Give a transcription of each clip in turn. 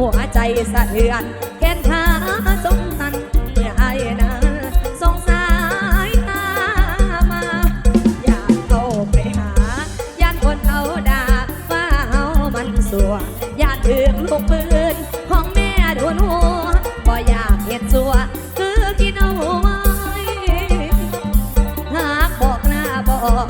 หัวใจสะเทือนแขนขาสมสันเมื่อไอ้นะสงสายตามา อยากเข้าไปหาย่านคนเขาด่าว่าเฮามันสัวย่านถึงลูกปืนของแม่โดนหัวบ่อยากเห็นสัวคือกินเอาไว้หากบอกหน้าบอก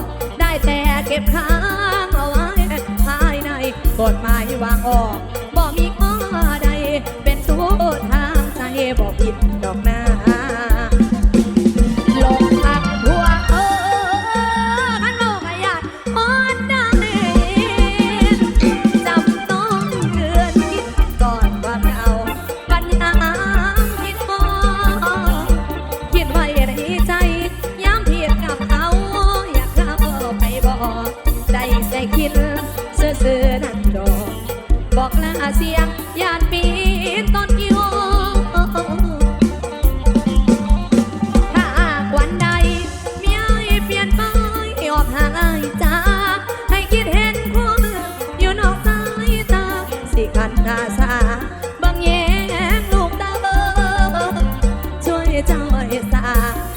ez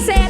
say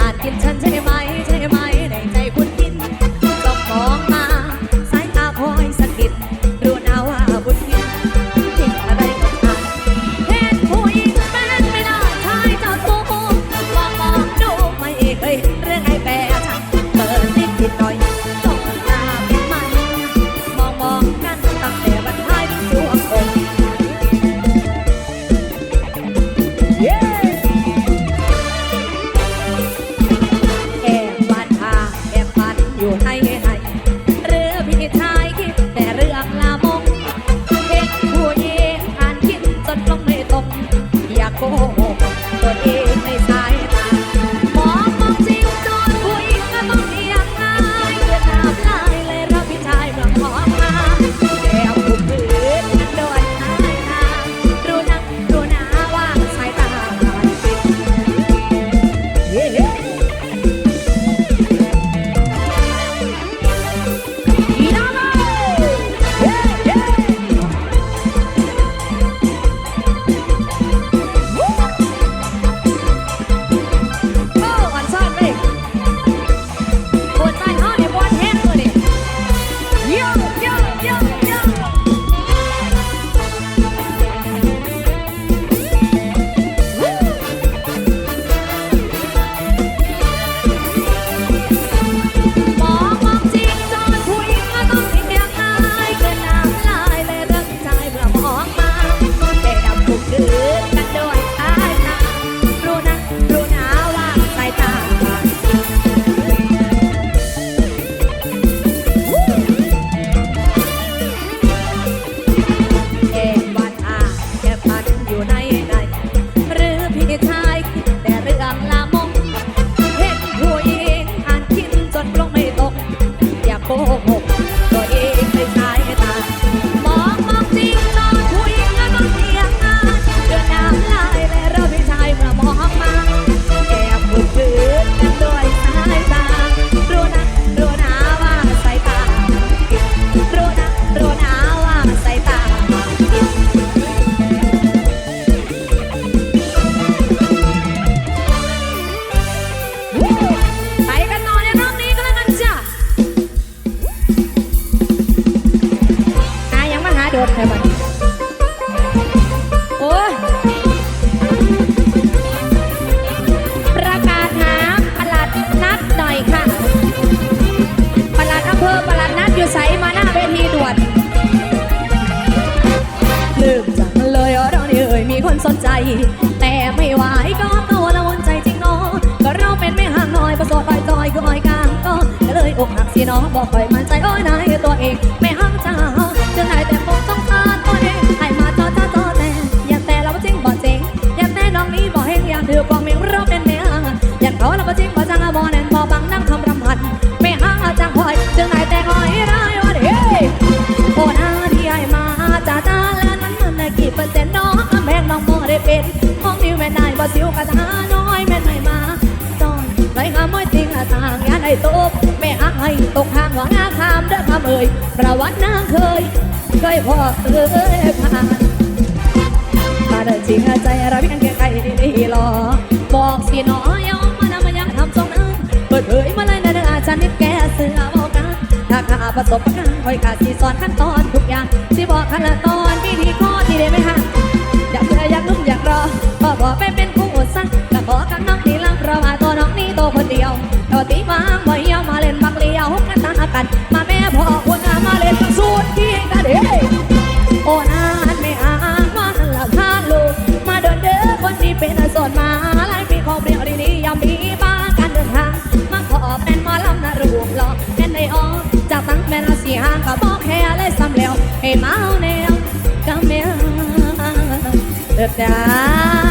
อาจกินฉันใช่ไหมใช่ไหม พันอยู่ใน บอกคอยมั่นใจโอ้ยนายตัวเองไม่ห่างจ้าจะไหนแต่คงต้องตาตัวเองให้มาจอจ้าจอแต่อย่าแต่เราจริงบ่เจ๋งอย่าแต่น้องนี้บ่เฮงอย่าถือความไม่เราเป็นแม่อย่าเขาเราจริงบ่จังบ่แน่นบ่บังนั่งคำรำพันไม่ห่างจังคอยจึงไหนแต่คอยได้ว่าเด้โอ้นาที่ไอมาจ้าจ้าแล้วนั้นมันได้กี่เปอร์เซ็นต์น้องแม่น้องบ่ได้เป็นห้องนิ้วแม่นายบ่สิวกะจ้าน้อยแม่นไม่มาจอยไรงามไม่จริงอะทางงานไอ้ต อักให้ตกทางหวังอาคามเด้อคำเอ่ยประวัตินางเคยเคยพ่อเคยผ่านมาเดินจริงใจเราเพียงแค่ใครดีหรอบอกสิน้อยอมมานำมายังทำทรงนั้นเปิดเผยมาเลยนะเด้ออาจารย์นิดแกเสือบอกกันถ้าข้าประสบการณ์คอยกาสีสอนขั้นตอนทุกอย่างสิบอกขั้นตอนที่ดีข้อที่ได้ไหมฮะอยากเชื่ออยากลุ้มอยากรอบอกบอกไปเป็นคู่สักแต่ขอกับน้องที่ลังเพราะว่าตัวน้องนี่โตคนเดียวตัวตีบางบ่ อยาวมาเล่นบักเลี้ยวกันตากัน มาแม่พ่อคนมาเล่นสูตรที่กันเด้โอ้นานไม่อามาหลับทานลูกมาเดินเด้อคนที่เป็นโสดมาหลายปีของเปรียวดีๆยังมีบ้านการเดินทางมาขอเป็นมอลำนะรูปหล่อเป็นในอ้อจากตั้งแม่นาสีหางก็บอกแค่เลยซ้ำแล้วให้เมาแนวก็เมียเดือดดา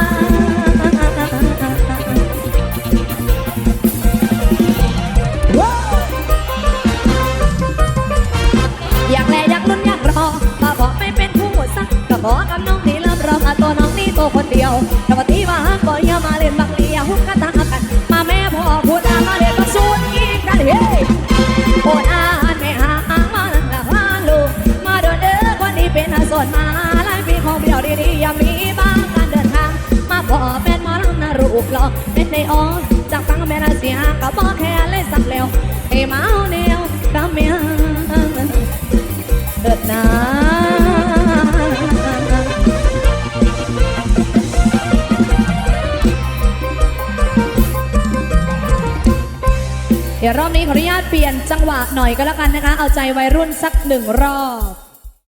หล่อเป็นในอ้อจากฟังแม่นาเสียก็บอกแค่เลยสักแล้วเอ้เมาแนวกับเมียเดิดนาเดี๋ยวรอบนี้ขออนุญาตเปลี่ยนจังหวะหน่อยก็แล้วกันนะคะ เอาใจวัยรุ่นสักหนึ่งรอบ